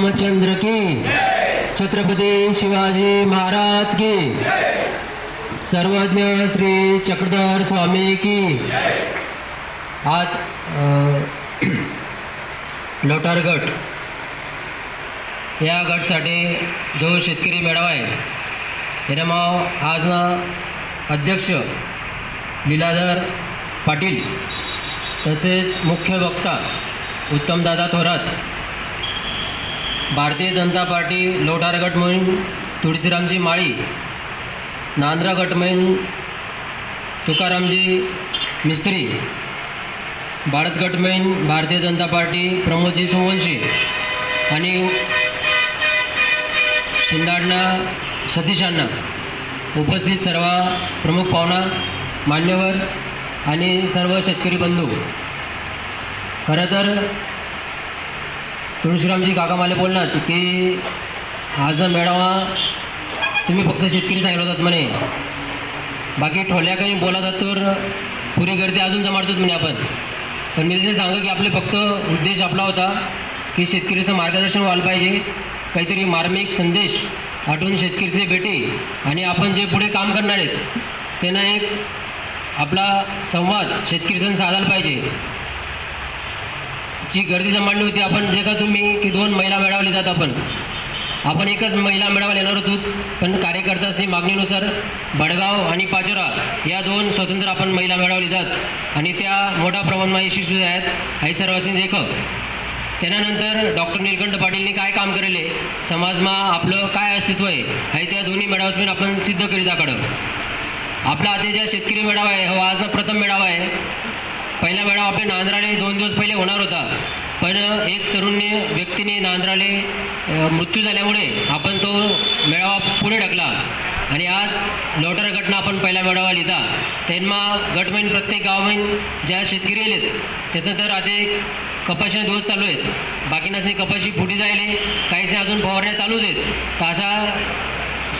रामचंद्र की। छत्रपती शिवाजी महाराज की। सर्वज्ञ श्री चक्रधर स्वामी की। आज लोटार गट या गटसाठी जो शेतकरी मेळावा आहे यानं माव आज ना अध्यक्ष लीलाधर पाटील तसेच मुख्य वक्ता उत्तमदादा थोरात भारतीय जनता पार्टी लोटार गट म्हणून तुळशीरामजी माळी नांद्रा गट म्हणून तुकारामजी मिस्त्री भारत गट म्हणून भारतीय जनता पार्टी प्रमोदजी सुवंशी आणि शिंदाडणा सतीशांना उपस्थित सर्व प्रमुख पाहुणा मान्यवर आणि सर्व शेतकरी बंधू. खरं तर तुळशीरामजी काका मला बोलणार की आज मेळावा तुम्ही फक्त शेतकरी सांगितलं होतात म्हणे. बाकी ठोल्या काही बोलत तर पुरी गर्दी अजून जमाडतोच म्हणे आपण. पण मी तसे सांगा की आपले फक्त उद्देश आपला होता की शेतकरीचं मार्गदर्शन व्हायला पाहिजे. काहीतरी मार्मिक संदेश आठवून शेतकरीचे भेटे आणि आपण जे पुढे काम करणार आहेत त्यांना एक आपला संवाद शेतकरीचं साधायला पाहिजे. जी गर्दी जमाडली होती आपण जे का तुम्ही की दोन महिला मिळवली जात आपण. आपण एकच महिला मेळावा येणार होतो पण कार्यकर्त्यांनी मागणीनुसार बडगाव आणि पाचोरा या दोन स्वतंत्र आपण महिला मिळवली जात. आणि त्या मोठ्या प्रमाणात यशस्वी आहेत. हे सर्वांनी देख. त्यानंतर डॉक्टर निलकंठ पाटीलनी काय काम केलेले समाजमा आपलं काय अस्तित्व आहे? हे त्या दोन्ही मेळाव्यातून आपण सिद्ध करीत आकडं. आपला आता ज्या शेतकरी मेळावा आहे हो आज प्रथम मेळावा आहे. पहिला मेळावा आपले नांद्राळे दोन दिवस पहिले होणार होता. पण एक तरुणी व्यक्तीने नांद्राले मृत्यू झाल्यामुळे आपण तो मेळावा पुढे ढकला. आणि आज लोटर गटनं आपण पहिला मेळावा लिहिता. त्यांना गटमेन प्रत्येक गावमैन ज्या शेतकरी आलेत त्याचं तर आता कपाशीने दिवस चालू आहेत. बाकी नसे कपाशी फुटी जायले काहीसे अजून फवारण्या चालूच आहेत. तर अशा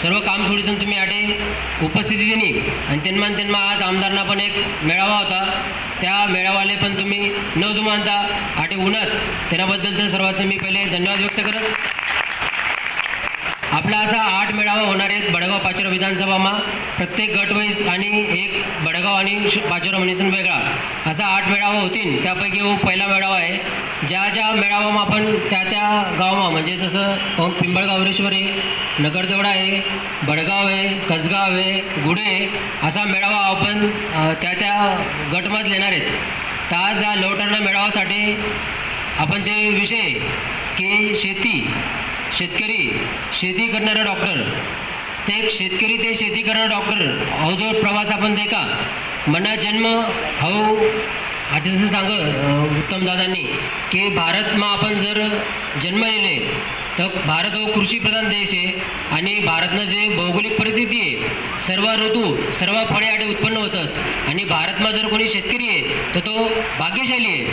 सर्व काम सोडीसन तुम्ही आटे उपस्थिती दिली आणि तेन्मान तेन्मा आज आमदारांना पण एक मेळावा होता. त्या मेळावाले पण तुम्ही न जुमानता आटे उन्हात. त्याबद्दल तर सर्वांना मी पहिले धन्यवाद व्यक्त करत आपला असा आठ मेळावा होणार आहेत बडगाव पाचोरा विधानसभामा. प्रत्येक गटवाईज आणि एक बडगाव आणि पाचोरा म्हणीसन वेगळा. असा आठ मेळावा होतील. त्यापैकी हो पहिला मेळावा आहे. ज्या ज्या मेळावामा आपण त्या त्या गावमा म्हणजे जसं पिंपळगावरेश्वर आहे नगरदेवडा आहे बडगाव आहे कसगाव आहे गुढे आहे असा मेळावा आपण त्या त्या गटमाच लेणार आहेत. तर आज या लवटरणा मेळावासाठी आपण जे विषय की शेती. शेतकरी शेती करणारा डॉक्टर ते एक शेतकरी ते शेती करणारा डॉक्टर हो जो प्रवास आपण दे का? मना जन्म हो. आधी सांग उत्तम दादांनी की भारतमा आपण जर जन्म तर भारत हो कृषीप्रधान देश आहे. आणि भारतनं जे भौगोलिक परिस्थिती आहे सर्व ऋतू सर्व फळे आडे उत्पन्न होतंच. आणि भारतमा जर कोणी शेतकरी आहे तर तो भाग्यशाली आहे.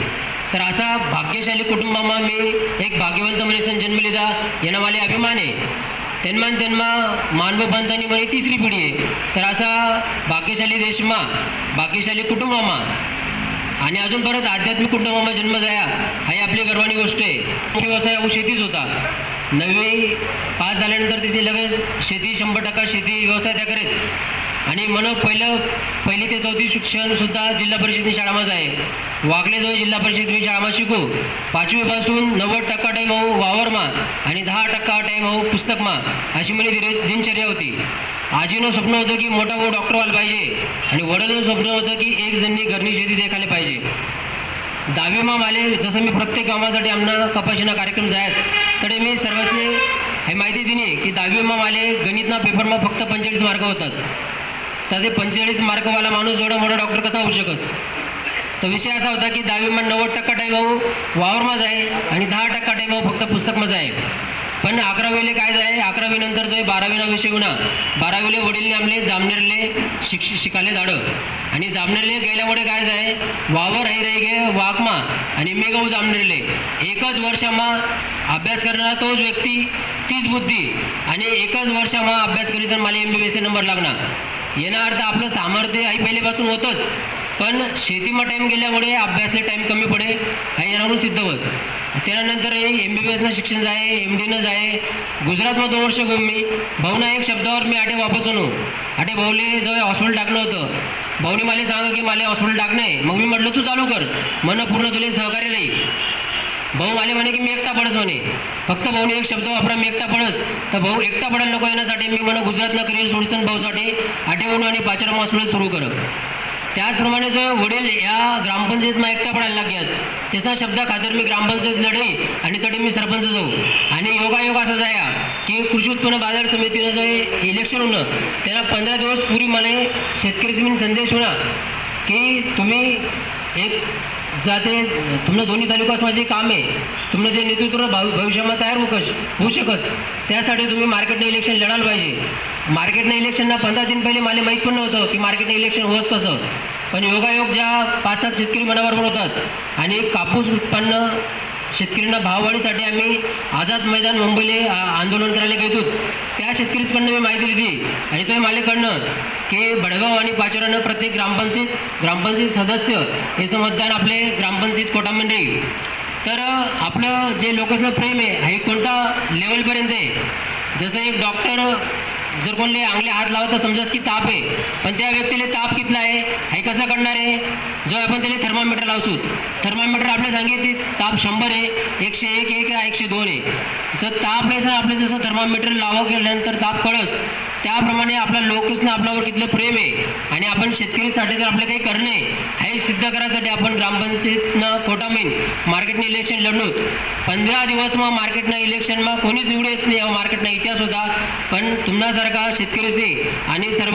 तर असा भाग्यशाली कुटुंबामा मी एक भाग्यवंत मनीसन जन्म लिदा मला अभिमान. आहे तेन्मान त्यांना मानव पंथांनी म्हणे तिसरी पिढी आहे. तर असा भाग्यशाली देशमा भाग्यशाली कुटुंबामा आणि अजून परत आध्यात्मिक कुटुंबामा जन्म जाया ही आपली गर्वानी गोष्ट आहे. मुख्य व्यवसाय हा शेतीच होता. नववी पास झाल्यानंतर तिचे लगेच शेती शंभर टक्का शेती व्यवसाय त्या करेच आणि म्हणून पहिलं पहिली ते चौथी शिक्षणसुद्धा जिल्हा परिषदनी शाळामध्ये आहे. वागलेजवळ जिल्हा परिषद मी शाळामा शिकू. पाचवीपासून नव्वद टक्का टाईम हो वावरमा आणि दहा टक्का टाईम हो पुस्तकमा अशी माझी दिनचर्या होती. आजीनं स्वप्न होतं की मोठा भाऊ डॉक्टर व्हायला पाहिजे आणि वडिलांचं स्वप्न होतं की एक जणी घरनी शेती देखायला पाहिजे. दहावीमा माले जसं मी प्रत्येक गावासाठी आमना कपाशीना कार्यक्रम जायत तडे मी सर्वस्ने हे माहिती दिली की दहावीमा माले गणितना पेपरमा फक्त पंचेचाळीस मार्क होतात. तर ते पंचेचाळीस मार्कवाला माणूस एवढा मोठा डॉक्टर कसा होऊ शकस? तर विषय असा होता की दहावीमा नव्वद टक्का टाईम भाऊ वावरमाच आहे आणि दहा टक्का टाईम भाऊ फक्त पुस्तकमध्ये आहे. पण अकरावीले काय जाय अकरावी नंतर जो बारावीना विषय होणार. बारावीले वडीलने आमले जामनेरले शिक्ष शिकाले झाडं. आणि जामनेरले गेल्यामुळे काय जाय वावर है रे गे वाघमा आणि मेगाव जामनेरले. एकच वर्षामा अभ्यास करणारा तोच व्यक्ती तीच बुद्धी. आणि एकच वर्षामा अभ्यास करीचा मला M B B S number लागणार. येणार अर्थ आपलं सामर्थ्य आई पहिल्यापासून होतंच. पण शेतीमा टाईम गेल्यामुळे अभ्यासला टाईम कमी पडे आई येणारून सिद्ध बस त्यानंतर एम बी बी एसनं शिक्षण जाय एम डीनं जाय. गुजरातमध्ये दोन वर्ष घेऊन मी. भाऊना एक शब्दावर मी आठे वापस आणू. आठे भाऊले जवळ हॉस्पिटल टाकलं होतं. भाऊने मला सांगा की मला हॉस्पिटल टाकणं आहे. मग मी म्हटलं तू चालू कर. मन पूर्ण तुले सहकार्य राहील भाऊ माले म्हणे की मी एकटा पडस म्हणे. फक्त भाऊने एक शब्द वापरा मी एकटा पडस. तर भाऊ एकटा पडायला नको येण्यासाठी मी म्हणा गुजरातला करिअर सोडसन भाऊसाठी आठवून आणि पाचरा हॉस्पिटल सुरू करत. त्याचप्रमाणे जर वडील या ग्रामपंचायतमा एकटा पडायला लागल्यात त्याचा शब्द खातर मी ग्रामपंचायत लढई आणि तडे मी सरपंच जाऊ. आणि योगायोग असा जाया की कृषी उत्पन्न बाजार समितीनं जे इलेक्शन होणं त्याला पंधरा दिवस पूर्वी मला शेतकरी जमीन संदेश होणार. की तुम्ही एक जाते. तुमनं दोन्ही तालुकास माझे काम आहे. तुमनं जे नेतृत्व भविष्यामध्ये तयार होकस होऊ शकस त्यासाठी तुम्ही मार्केटनं इलेक्शन लढायला पाहिजे. मार्केटनं इलेक्शनना पंधरा दिन पहिले मला माहीत पण नव्हतं की मार्केटनं इलेक्शन होस कसं. पण योगायोग ज्या पाच सात शेतकरी मनाबरोबर होतात. आणि कापूस उत्पन्न शेतकऱ्यांना भाववाढीसाठी आम्ही आझाद मैदान मुंबईला आंदोलन करायला गेलो त्या शेतकरीकडनं मी माहिती दिली. आणि तो मालेकडनं की बडगाव आणि पाचोरानं प्रत्येक ग्रामपंचायत ग्रामपंचायत सदस्य हे समजदार आपले ग्रामपंचायत कोटामध्ये तर आपलं जे लोकांचं प्रेम आहे हे कोणता लेवलपर्यंत आहे? जसं एक डॉक्टर जर कोणले आंगले हात लावत तर समजाच की ताप आहे. पण त्या व्यक्तीला ताप कितला आहे? कसं करणार आहे. जेव्हा आपण त्याला थर्मामीटर लावसू थर्मामीटर आपल्या सांगितले ताप शंभर आहे एकशे एक एक एकशे दोन आहे. जर ताप आहे आपलं जसं थर्मामीटर लावा केल्यानंतर ताप कळस त्याप्रमाणे आपल्या लोकसनं आपल्यावर कितलं प्रेम आहे. आणि आपण शेतकरीसाठी जर आपलं काही करणं हे सिद्ध करायसाठी आपण ग्रामपंचायतनं कोटामीन मार्केटनं इलेक्शन लढणूत पंधरा दिवस मग मार्केटनं इलेक्शनमा कोणीच निवडू येत नाही मार्केटनं इतिहास होता. पण तुम्हासारखा शेतकरीचे आणि सर्व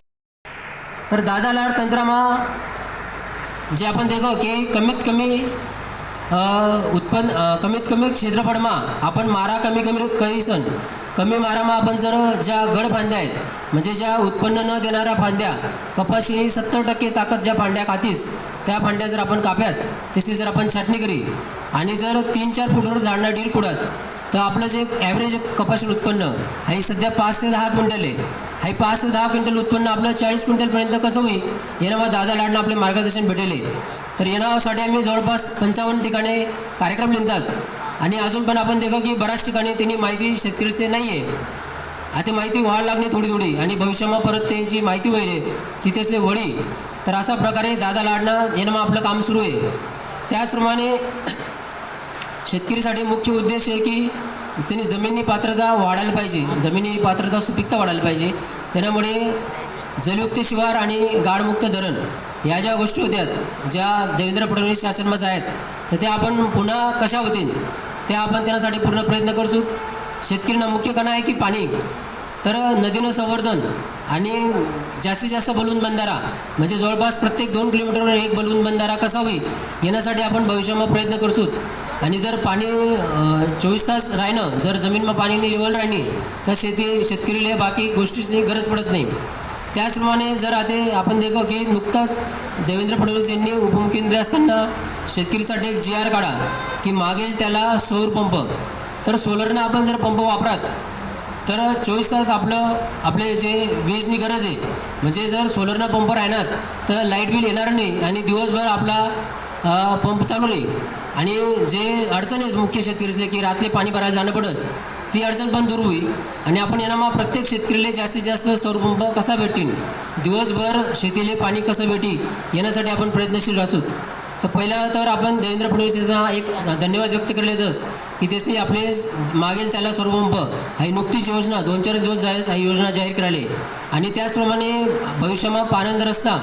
तर दादा लाड तंत्रमा जे आपण देखो की कमीत कमी उत्पन्न कमीत कमी क्षेत्रफळमा आपण मारा कमी कमी कहीसन कमी मारामा आपण जर ज्या गड फांद्या आहेत म्हणजे ज्या उत्पन्न न देणाऱ्या फांद्या कपाशी ही सत्तर टक्के ताकद ज्या फांद्या खातीस त्या फांद्या जर आपण काप्यात तशी जर आपण छाटणी करी आणि जर तीन चार फुटवर झाडणं डीर कुडत तर आपलं जे ॲव्हरेज कपाशी उत्पन्न हे सध्या पाच ते दहा क्विंटल आहे. हे पाच ते दहा क्विंटल उत्पन्न आपलं चाळीस क्विंटलपर्यंत कसं होईल? येणावा दादा लाडणं आपले मार्गदर्शन भेटेल तर येणावासाठी आम्ही जवळपास पंचावन्न ठिकाणी कार्यक्रम लिहितात. आणि अजून पण आपण देखो की बऱ्याच ठिकाणी त्यांनी माहिती शेतकरीचे नाही आहे आता माहिती व्हायला लागली थोडी थोडी आणि भविष्यामध्ये परत त्यांची माहिती होईल तिथेच ते वडी तर अशा प्रकारे दादा लाडणं येणं आपलं काम सुरू आहे. त्याचप्रमाणे शेतकरीसाठी मुख्य उद्देश आहे की त्यांनी जमिनी पात्रता वाढायला पाहिजे जमिनी पात्रता सुपिकता वाढायला पाहिजे त्यामुळे जलयुक्त शिवार आणि गाडमुक्त धरण ह्या ज्या गोष्टी होत्या ज्या देवेंद्र फडणवीस शासनामध्ये आहेत तर त्या आपण पुन्हा कशा होतील त्या आपण त्यासाठी पूर्ण प्रयत्न करतो. शेतकऱ्यांना मुख्य कणा आहे की पाणी. तर नदीनं संवर्धन आणि जास्तीत जास्त बलून बंधारा म्हणजे जवळपास प्रत्येक दोन किलोमीटरवर एक बलून बंधारा कसा होईल येण्यासाठी आपण भविष्यामध्ये प्रयत्न करतो. आणि जर पाणी चोवीस तास राहिनं जर जमीनमा पाणीने लेवल राहिली तर शेती शेतकरीला बाकी गोष्टीची गरज पडत नाही. त्याचप्रमाणे जर आता आपण देखो की नुकताच देवेंद्र फडणवीस यांनी उपमुख्यमंत्री असताना शेतकरीसाठी एक जी आर काढा की मागेल त्याला सौर पंप. तर सोलरनं आपण जर पंप वापरात तर चोवीस तास आपलं आपले जे वीजनी गरज आहे म्हणजे जर सोलरनं पंप राहणार तर लाइट बिल येणार नाही आणि दिवसभर आपला पंप चालू राहील. आणि जे अडचण आहे मुख्य शेतकरीचे की रात्री पाणी भरायला जाणं पडस ती अडचण पण दूर होईल. आणि आपण यांना मग प्रत्येक शेतकरीला जास्तीत जास्त सौरपंप कसा भेटतील? दिवसभर शेतीला पाणी कसं भेटी येण्यासाठी आपण प्रयत्नशील असूत तर पहिलं तर आपण देवेंद्र फडणवीस यांचा एक धन्यवाद व्यक्त केले जस की त्याचे आपले मागेल त्याला सौरपंप ही नुकतीच योजना दोन चार दिवस जाहीर ही योजना जाहीर करायली. आणि त्याचप्रमाणे भविष्यामध्ये पानंद रस्ता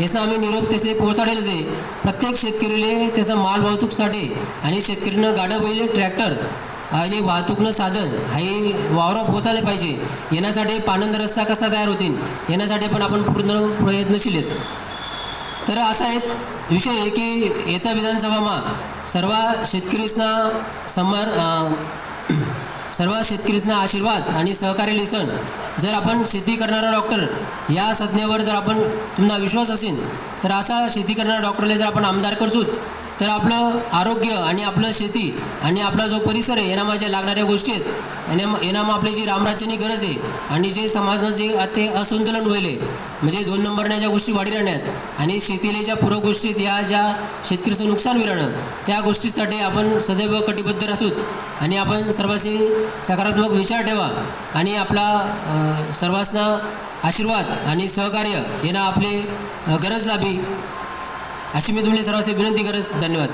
याचा आम्ही निरोप त्याचे पोहोचाडेलच आहे. प्रत्येक शेतकरीले त्याचा माल वाहतूकसाठी आणि शेतकरीनं गाडं बैल ट्रॅक्टर आणि वाहतूकनं साधन हे वावरा पोचायला पाहिजे. येण्यासाठी पानंद रस्ता कसा तयार होतील येण्यासाठी पण आपण पूर्ण प्रयत्नशील आहेत. तर असा एक विषय आहे की येत्या विधानसभामा सर्व शेतकरीसना समर सर्व शेतकरीसना आशीर्वाद आणि सहकार्य लिसन. जर आपण शेती करणारा डॉक्टर या संज्ञेवर जर आपण तुम्हाला विश्वास असेल तर असा शेती करणारा डॉक्टरला जर आपण आमदार करसूत तर आपलं आरोग्य आणि आपलं शेती आणि आपला जो परिसर आहे यांना माझ्या लागणाऱ्या गोष्टी आहेत. आणि यांना आपली जी रामराज्याची गरज आहे आणि जे समाजाचे जे ते असंतुलन होईल आहे, म्हणजे दोन नंबरने ज्या गोष्टी वाढी राहण्यात आणि शेतीला ज्या पूरक गोष्टीत या ज्या शेतकरीचं नुकसान होईल त्या गोष्टीसाठी आपण सदैव कटिबद्ध असूत आणि आपण सर्वांशी सकारात्मक विचार ठेवा आणि आपला सर्वांना आशीर्वाद आणि सहकार्य यांना आपले गरज लाभी. अशी मी तुम्हाला सर्वांशी विनंती करत धन्यवाद.